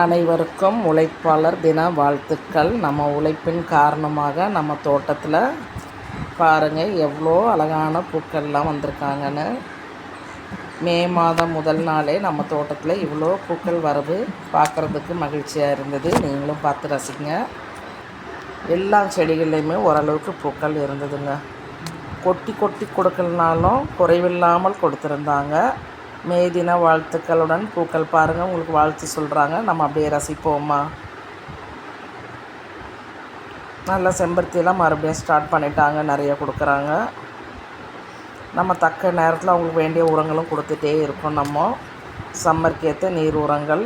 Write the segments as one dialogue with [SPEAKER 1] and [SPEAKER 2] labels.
[SPEAKER 1] அனைவருக்கும் உழைப்பாளர் தின வாழ்த்துக்கள். நம்ம உழைப்பின் காரணமாக நம்ம தோட்டத்தில் பாருங்கள் எவ்வளோ அழகான பூக்கள்லாம் வந்திருக்காங்கன்னு. மே மாதம் முதல் நாளே நம்ம தோட்டத்தில் இவ்வளோ பூக்கள் வரவு பார்க்குறதுக்கு மகிழ்ச்சியாக இருந்தது. நீங்களும் பார்த்து ரசிங்க. எல்லா செடிகள்லையுமே ஓரளவுக்கு பூக்கள் இருந்ததுங்க. கொட்டி கொட்டி கொடுக்கலனாலும் குறைவில்லாமல் கொடுத்துருந்தாங்க. மே தின வாழ்த்துக்களுடன் பூக்கள் பாருங்கள் உங்களுக்கு வாழ்த்து சொல்கிறாங்க நம்ம அப்படியே ரசிப்போம்மா. நல்லா செம்பருத்தியெல்லாம் மறுபடியும் ஸ்டார்ட் பண்ணிட்டாங்க. நிறைய கொடுக்குறாங்க. நம்ம தக்க நேரத்தில் அவங்களுக்கு வேண்டிய உரங்களும் கொடுத்துட்டே இருக்கோம் நம்ம. சம்மருக்கு ஏற்ற நீர் உரங்கள்.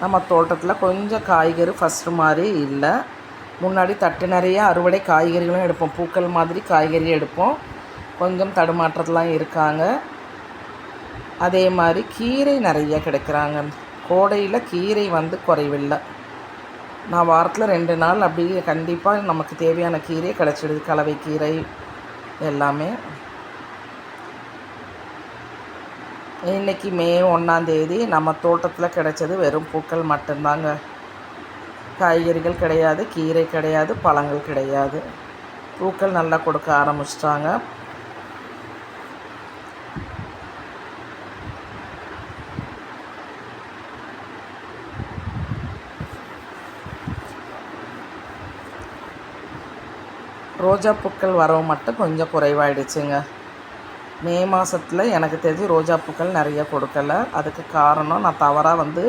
[SPEAKER 1] நம்ம தோட்டத்தில் கொஞ்சம் காய்கறி ஃபஸ்ட்டு மாதிரி இல்லை. முன்னாடி தட்டு நிறைய அறுவடை காய்கறிகளும் எடுப்போம். பூக்கள் மாதிரி காய்கறி எடுப்போம். கொஞ்சம் தடுமாற்றத்துலாம் இருக்காங்க. அதே மாதிரி கீரை நிறைய கிடைக்கிறாங்க. கோடையில் கீரை வந்து குறைவில்லை. நான் வாரத்தில் ரெண்டு நாள் அப்படி கண்டிப்பாக நமக்கு தேவையான கீரை கிடச்சிடுது. கலவை கீரை எல்லாமே. இன்றைக்கி மே ஒன்றாந்தேதி நம்ம தோட்டத்தில் கிடைச்சது வெறும் பூக்கள் மட்டும்தாங்க. காய்கறிகள் கிடையாது கீரை கிடையாது பழங்கள் கிடையாது. பூக்கள் நல்லா கொடுக்க ஆரம்பிச்சிட்டாங்க. ரோஜா பூக்கள் வரவு மட்டும் கொஞ்சம் குறைவாயிடுச்சுங்க. மே மாதத்தில் எனக்கு தெரிஞ்சு ரோஜா பூக்கள் நிறைய கொடுக்கல. அதுக்கு காரணம் நான் தவறாக வந்து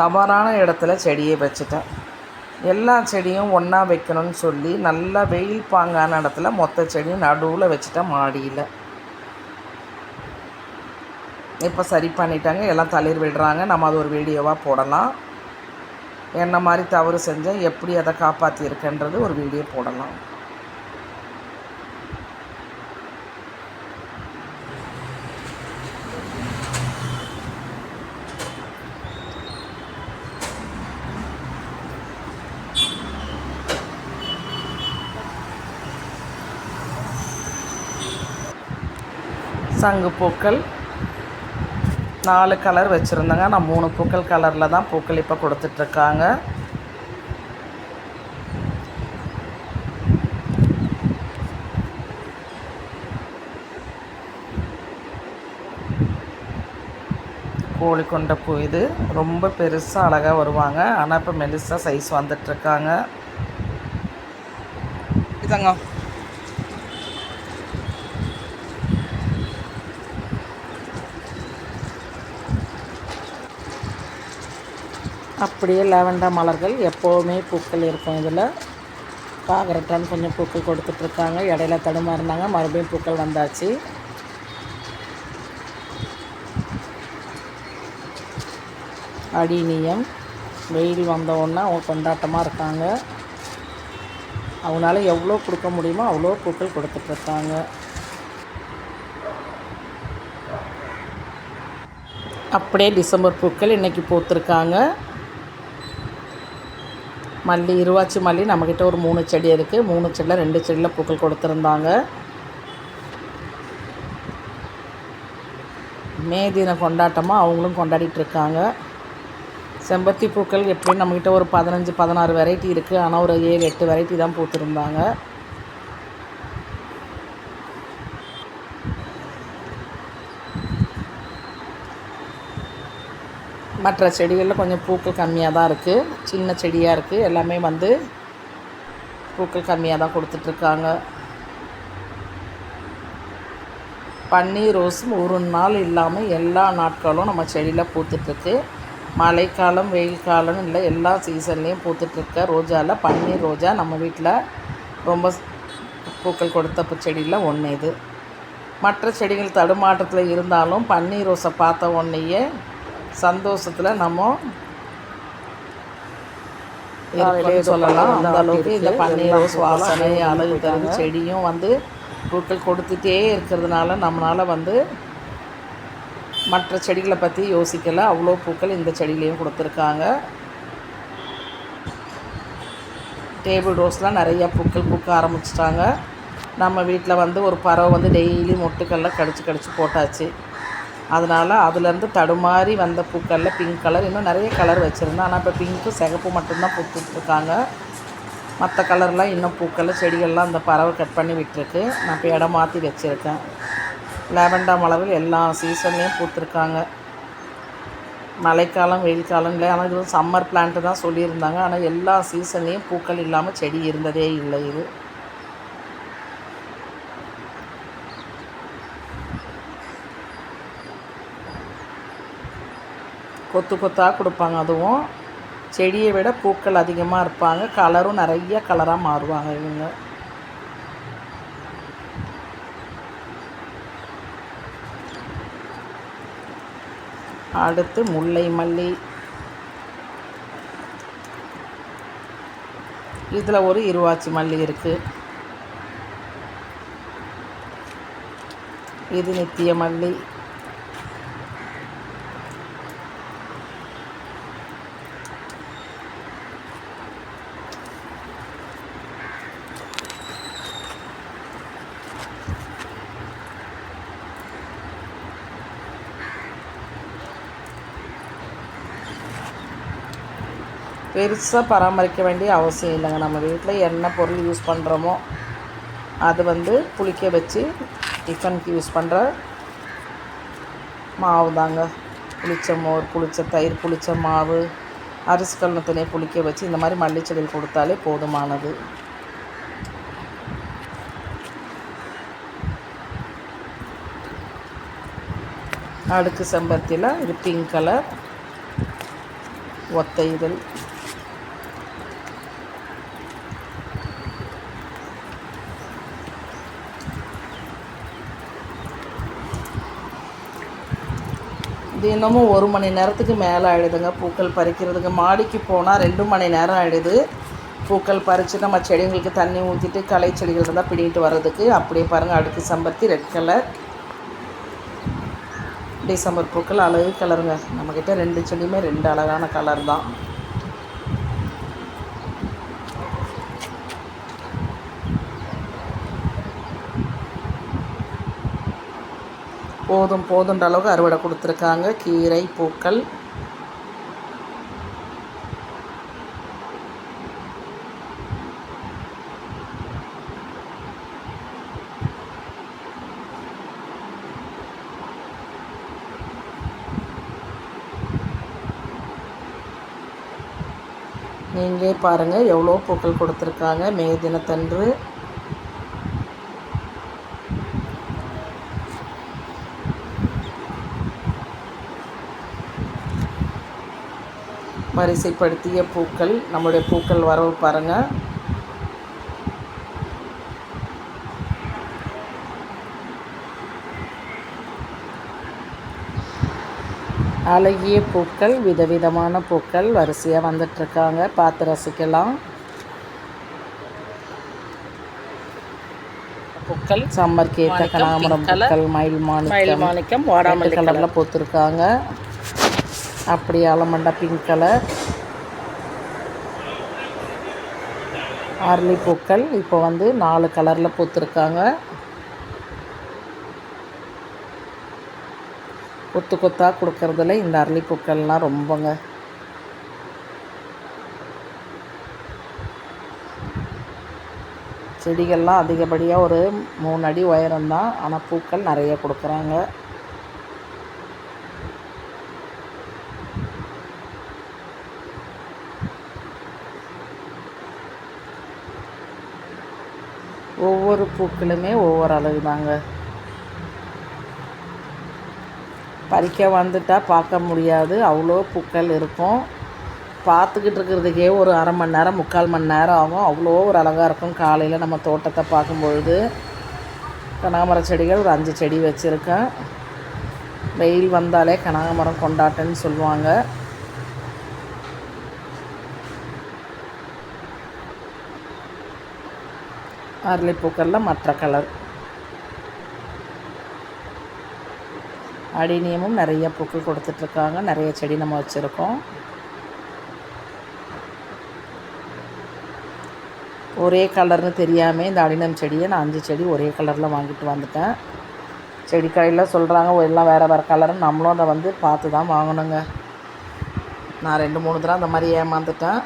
[SPEAKER 1] தவறான இடத்துல செடியை வச்சுட்டேன். எல்லா செடியும் ஒன்றா வைக்கணும்னு சொல்லி நல்லா வெயில் பாங்கான இடத்துல மொத்த செடியும் நடுவில் வச்சுட்டேன் மாடியில். இப்போ சரி பண்ணிட்டாங்க எல்லாம் தளிர் விடுறாங்க. நம்ம அது ஒரு வீடியோவாக போடலாம். என்ன மாதிரி தவறு செஞ்சேன் எப்படி அதை காப்பாற்றியிருக்கேன்றது ஒரு வீடியோ போடலாம். சங்கு பூக்கள். நாலு கலர் வச்சுருந்தேங்க. நான் மூணு பூக்கள் கலரில் தான் பூக்கள் இப்போ கொடுத்துட்ருக்காங்க. கோழி கொண்ட பூ இது. ரொம்ப பெருசாக அழகாக வருவாங்க. ஆனால் இப்போ மெலிசாக சைஸ் வந்துட்டுருக்காங்க இதாங்க. அப்படியே லாவெண்டா மலர்கள் எப்போவுமே பூக்கள் இருக்கும் இதில். பார்க்குறட்டான்னு கொஞ்சம் பூக்கள் கொடுத்துட்ருக்காங்க. இடையில தடுமாறினாங்க மறுபடியும் பூக்கள் வந்தாச்சு. அடிநியம். வெயில் வந்தவுடனே அவங்க கொண்டாட்டமாக இருக்காங்க. அவங்களால எவ்வளோ கொடுக்க முடியுமோ அவ்வளோ பூக்கள் கொடுத்துட்ருக்காங்க. அப்படியே டிசம்பர் பூக்கள் இன்றைக்கி பூத்துருக்காங்க. மல்லி இருவாச்சி மல்லி நம்மக்கிட்ட ஒரு மூணு செடி இருக்குது மூணு செடியில் ரெண்டு செடியில் பூக்கள் கொடுத்துருந்தாங்க. மே தின கொண்டாட்டமாக அவங்களும் கொண்டாடிட்டு இருக்காங்க. செம்பருத்தி பூக்கள் எப்படியும் நம்மக்கிட்ட ஒரு பதினஞ்சு பதினாறு வெரைட்டி இருக்குது ஆனால் ஒரு ஏழு எட்டு வெரைட்டி தான் பூத்துருந்தாங்க. மற்ற செடிகளில் கொஞ்சம் பூக்கள் கம்மியாக தான் இருக்குது சின்ன செடியாக இருக்குது எல்லாமே வந்து பூக்கள் கம்மியாக தான் கொடுத்துட்ருக்காங்க. பன்னீர் ரோஸும் ஒரு நாள் இல்லாமல் எல்லா நாட்களும் நம்ம செடியில் பூத்துட்ருக்கு. மழைக்காலம் வெயில் காலம் இல்லை எல்லா சீசன்லேயும் பூத்துட்ருக்க. ரோஜாவில் பன்னீர் ரோஜா நம்ம வீட்டில் ரொம்ப பூக்கள் கொடுத்த செடியில் ஒன்று இது. மற்ற செடிகள் தடுமாற்றத்தில் இருந்தாலும் பன்னீர் ரோஸை பார்த்த உடனேயே சந்தோஷத்தில் நம்ம சொல்லலாம். அந்த அளவுக்கு இந்த பன்னீர் ரோஸ் வாசனை அழகு தரும் செடியும் வந்து பூக்கள் கொடுத்துட்டே இருக்கிறதுனால நம்மளால் வந்து மற்ற செடிகளை பற்றி யோசிக்கலை. அவ்வளோ பூக்கள் இந்த செடியிலையும் கொடுத்துருக்காங்க. டேபிள் ரோஸ்லாம் நிறைய பூக்கள் பூக்க ஆரம்பிச்சிட்டாங்க. நம்ம வீட்டில் வந்து ஒரு பறவை வந்து டெய்லி மொட்டுக்கல்ல கடிச்சு கடிச்சு போட்டாச்சு. அதனால் அதுலேருந்து தடுமாறி வந்த பூக்களில் பிங்க் கலர் இன்னும் நிறைய கலர் வச்சுருந்தேன். ஆனால் இப்போ பிங்க்கு சிகப்பு மட்டும்தான் பூத்துட்ருக்காங்க. மற்ற கலர்லாம் இன்னும் பூக்கள் செடிகள்லாம் அந்த பறவை கட் பண்ணி விட்டுருக்கு. நான் இப்போ இடம் மாற்றி வச்சுருக்கேன். லேவண்டா மலர்கள் எல்லா சீசன்லேயும் பூத்துருக்காங்க. மழைக்காலம் வெயில் காலம் இல்லை ஆனால் இது சம்மர் பிளான்ட்டு தான் சொல்லியிருந்தாங்க. ஆனால் எல்லா சீசன்லேயும் பூக்கள் இல்லாமல் செடி இருந்ததே இல்லை இது. கொத்து கொத்தாக கொடுப்பாங்க. அதுவும் செடியை விட பூக்கள் அதிகமாக இருப்பாங்க. கலரும் நிறைய கலராக மாறுவாங்க இவங்க. அடுத்து முல்லை மல்லி. இதில் ஒரு இருவாச்சி மல்லி இருக்குது இது நித்திய மல்லி. பெருசாக பராமரிக்க வேண்டிய அவசியம் இல்லைங்க. நம்ம வீட்டில் என்ன பொருள் யூஸ் பண்ணுறோமோ அது வந்து புளிக்க வச்சு டிஃபனுக்கு யூஸ் பண்ணுற மாவு தாங்க. புளிச்ச மோர் புளிச்ச தயிர் புளிச்ச மாவு அரிசி கல்னத்தினே புளிக்க வச்சு இந்த மாதிரி மல்லிச்செடியில் கொடுத்தாலே போதுமானது. அடுக்கு செம்பருத்தியில் இது பிங்க் கலர் ஒத்த இதழ். தினமும் ஒரு மணி நேரத்துக்கு மேலே ஆகிடுதுங்க பூக்கள் பறிக்கிறதுக்கு. மாடிக்கு போனால் ரெண்டு மணி நேரம் ஆகிடுது பூக்கள் பறித்து நம்ம செடிங்களுக்கு தண்ணி ஊற்றிட்டு களை செடிகள் இருந்தால் பிடிங்கிட்டு வர்றதுக்கு. அப்படியே பாருங்கள் அடுக்கு சம்பருத்தி ரெட் கலர் டிசம்பர் பூக்கள் அழகு கலருங்க நம்மக்கிட்ட ரெண்டு செடியுமே ரெண்டு அழகான கலர் தான். போதும் போதுன்ற அளவுக்கு அறுவடை கொடுத்துருக்காங்க. கீரை பூக்கள். நீங்களே பாருங்கள் எவ்வளோ பூக்கள் கொடுத்துருக்காங்க. மே தினத்தன்று வரிசைப்படுத்திய பூக்கள் நம்முடைய பூக்கள் வரவு பாருங்கள் அழகிய பூக்கள் விதவிதமான பூக்கள் வரிசையாக வந்துட்டுருக்காங்க பார்த்து ரசிக்கலாம். பூக்கள் சம்மருக்கு ஏற்ற கனகாமரம் பூக்கள் மயில் மாணிக்கம்
[SPEAKER 2] மாணிக்கம்
[SPEAKER 1] ரெண்டு
[SPEAKER 2] வாடாமல்லி
[SPEAKER 1] கலரில் பூத்துருக்காங்க அப்படி ஆலமண்டா பிங்க் கலர் அரளி பூக்கள் இப்போ வந்து நாலு கலரில் பூத்துருக்காங்க. கொத்து கொத்தாக கொடுக்கறதுல இந்த அரளி பூக்கள்லாம் ரொம்பங்க. செடிகள்லாம் அதிகப்படியாக ஒரு மூணு அடி உயரம்தான். ஆனால் பூக்கள் நிறைய கொடுக்குறாங்க ஒவ்வொரு பூக்களுமே ஒவ்வொரு அளவு தாங்க பறிக்க வந்துட்டால் பார்க்க முடியாது. அவ்வளோ பூக்கள் இருக்கும். பார்த்துக்கிட்டு இருக்கிறதுக்கே ஒரு அரை மணி நேரம் முக்கால் மணி நேரம் ஆகும். அவ்வளோ ஒரு அழகாக இருக்கும் காலையில் நம்ம தோட்டத்தை பார்க்கும்பொழுது. கனகாமர செடிகள் ஒரு அஞ்சு செடி வச்சுருக்கேன். வெயில் வந்தாலே கனகாமரம் கொண்டாட்டன்னு சொல்லுவாங்க. அரளிப்பூக்களில் மற்ற கலர் அடினியமும் நிறைய பூக்கள் கொடுத்துட்ருக்காங்க. நிறைய செடி நம்ம வச்சுருக்கோம். ஒரே கலர்னு தெரியாமல் இந்த அடினம் செடியை நான் அஞ்சு செடி ஒரே கலரில் வாங்கிட்டு வந்துட்டேன். செடி கடையில் சொல்கிறாங்க எல்லாம் வேறு வேறு கலரும் நம்மளும் அதை வந்து பார்த்து தான் வாங்கணுங்க. நான் ரெண்டு மூணு தடவை அந்த மாதிரி ஏமாந்துட்டேன்.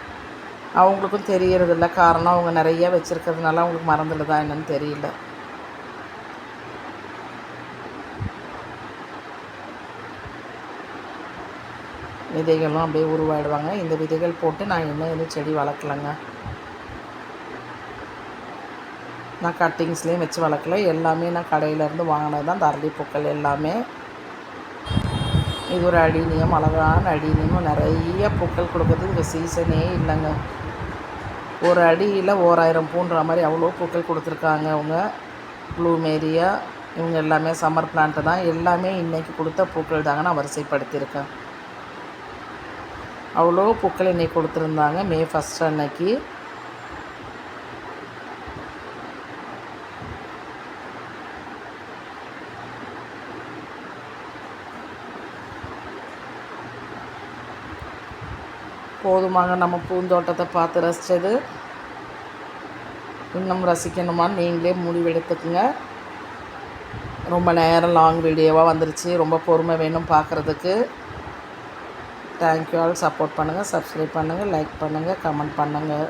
[SPEAKER 1] அவங்களுக்கும் தெரியறதில்ல. காரணம் அவங்க நிறைய வச்சுருக்கிறதுனால அவங்களுக்கு மறந்துடுதா என்னன்னு தெரியல. விதைகளும் அப்படியே உருவாயிடுவாங்க. இந்த விதைகள் போட்டு நான் இன்னும் எதுவும் செடி வளர்க்கலைங்க. நான் கட்டிங்ஸ்லேயும் வச்சு வளர்க்கல. எல்லாமே நான் கடையிலேருந்து வாங்கினது தான். தரளி பூக்கள் எல்லாமே. இது ஒரு அடிநியம் அழகான அடினியம் நிறைய பூக்கள் கொடுக்குறது இந்த சீசனே இல்லைங்க. ஒரு அடியில் ஓராயிரம் பூன்ற மாதிரி அவ்வளோ பூக்கள் கொடுத்துருக்காங்க அவங்க. ப்ளூமேரியா இவங்க எல்லாமே சம்மர் பிளான்ட்டு தான். எல்லாமே இன்றைக்கி கொடுத்த பூக்கள் தாங்க நான் வரிசைப்படுத்தியிருக்கேன். அவ்வளோ பூக்கள் இன்றைக்கி கொடுத்துருந்தாங்க. மே ஃபஸ்ட் அன்னைக்கு. போதுமாங்க. நம்ம பூந்தோட்டத்தை பார்த்து ரசித்தது இன்னும் ரசிக்கணுமான்னு நீங்களே முடிவெடுத்துக்குங்க. ரொம்ப நேரம் லாங் வீடியோவாக வந்துருச்சு. ரொம்ப பொறுமை வேணும் பார்க்குறதுக்கு. தேங்க்யூ ஆல் சப்போர்ட் பண்ணுங்கள் சப்ஸ்கிரைப் பண்ணுங்கள் லைக் பண்ணுங்கள் கமெண்ட் பண்ணுங்கள்